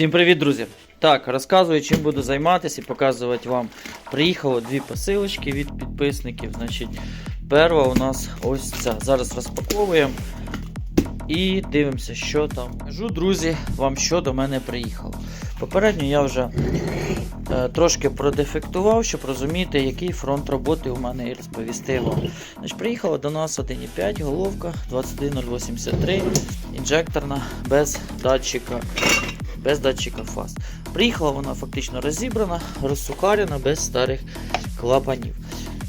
Всім привіт, друзі! Так, розказую, чим буду займатися і показувати вам. Приїхало дві посилочки від підписників. Значить, перша у нас ось ця. Зараз розпаковуємо і дивимося, що там. Кажу, друзі, вам що до мене приїхало. Попередньо я вже е, трошки продефектував, щоб розуміти, який фронт роботи у мене і розповісти вам. Значить, приїхала до нас 1,5 головка 21083, інжекторна без датчика без датчика фаз. Приїхала вона фактично розібрана, розсухарена, без старих клапанів.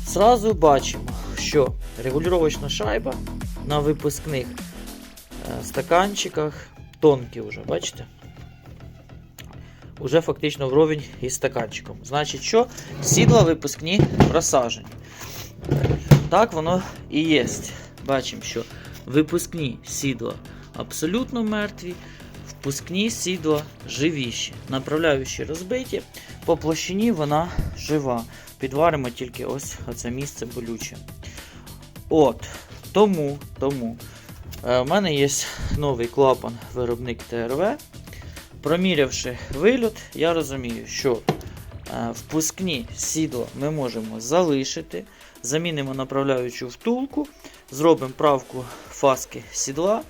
Зразу бачимо, що регулювачна шайба на випускних е, стаканчиках тонкі вже, бачите? Уже фактично вровень із стаканчиком. Значить, що сідла випускні просажені. Так воно і є. Бачимо, що випускні сідла абсолютно мертві, впускні сідла живіші. Направляючі розбиті, по площині вона жива. Підваримо тільки ось це місце болюче. От, тому, тому е, у мене є новий клапан виробник ТРВ. Промірявши вильот, я розумію, що е, впускні сідла ми можемо залишити, замінимо направляючу втулку, зробимо правку фаски сідла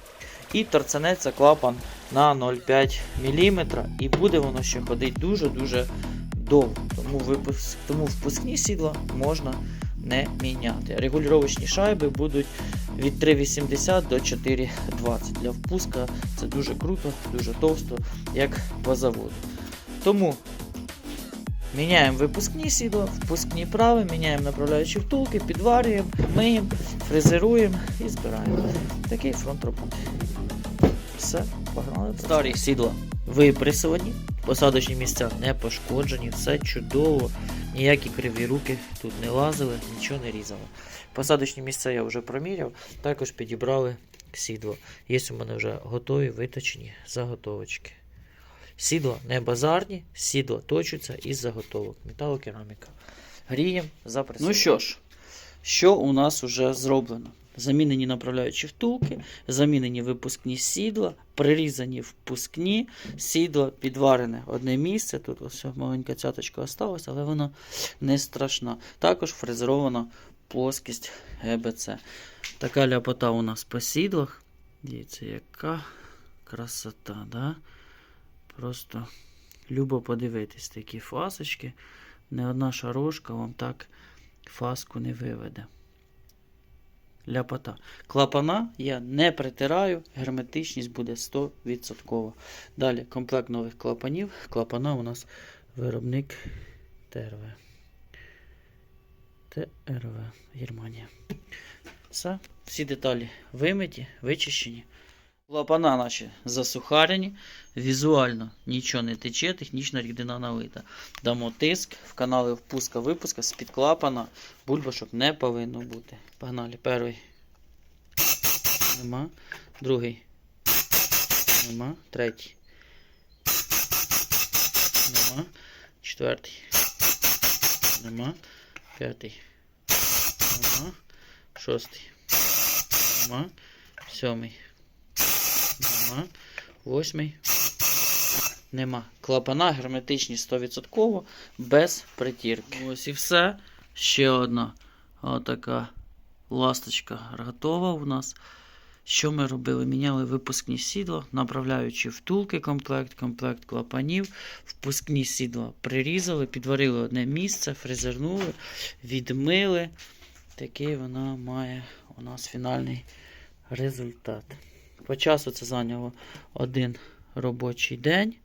і торцанеться клапан на 0,5 мм, і буде воно ще ходити дуже-дуже довго. Тому, випуск, тому впускні сідла можна не міняти. Регулювачні шайби будуть від 3,80 до 4,20. Для впуска це дуже круто, дуже товсто, як по заводу. Тому міняємо випускні сідла, впускні прави, міняємо направляючі втулки, підварюємо, миємо, фрезеруємо і збираємо. Такий фронт роботи. Все, погнали. Старі сідла випресовані, посадочні місця не пошкоджені, все чудово, ніякі криві руки тут не лазили, нічого не різали. Посадочні місця я вже проміряв, також підібрали сідло. Є у мене вже готові виточені заготовочки. Сідла не базарні, сідла точаться із заготовок. Металокераміка. Гріємо, запресуємо. Ну що ж, що у нас вже зроблено? Замінені направляючі втулки, замінені випускні сідла, прирізані впускні сідла, підварене одне місце. Тут ось маленька цяточка осталась, але вона не страшна. Також фрезерована плоскість ГБЦ. Така ляпота у нас по сідлах. Дивіться, яка красота, да? Просто любо подивитись такі фасочки. Не одна шарошка вам так фаску не виведе. Ляпота. Клапана я не притираю, герметичність буде 100%. Далі комплект нових клапанів. Клапана у нас виробник ТРВ. ТРВ Германія. Все, всі деталі вимиті, вичищені. Клапана наші засухарені, візуально нічого не тече, технічна рідина налита. Дамо тиск в канали впуска-випуска з-під клапана. Бульбашок не повинно бути. Погнали. Перший. Нема. Другий. Нема. Третій. Нема. Четвертий. Нема. П'ятий. Нема. Шостий. Нема. Сьомий. Нема. Восьмий. Нема. Клапана герметичні 100% без притірки. Ось і все. Ще одна отака ласточка готова у нас. Що ми робили? Міняли випускні сідла, направляючи втулки комплект, комплект клапанів, впускні сідла прирізали, підварили одне місце, фрезернули, відмили. Такий вона має у нас фінальний результат. По часу це зайняло один робочий день.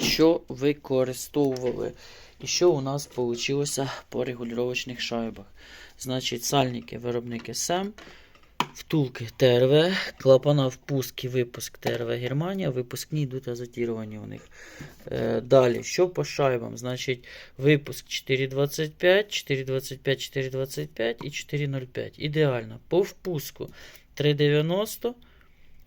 Що використовували? І що у нас вийшло по регулювачних шайбах? Значить, сальники виробники СЕМ, втулки ТРВ, клапана впуск і випуск ТРВ Германія, випускні йдуть азотіровані у них. Е, далі, що по шайбам? Значить, випуск 4,25, 4,25, 4,25 і 4,05. Ідеально. По впуску 3,90,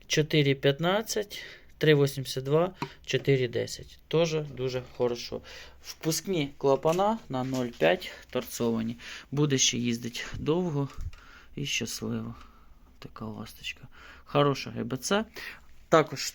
4,15. 3,82, 4,10. Тоже дуже хорошо. Впускні клапана на 0,5 торцовані. Буде ще їздити довго і щасливо. Така ласточка. Хороша ГБЦ. Також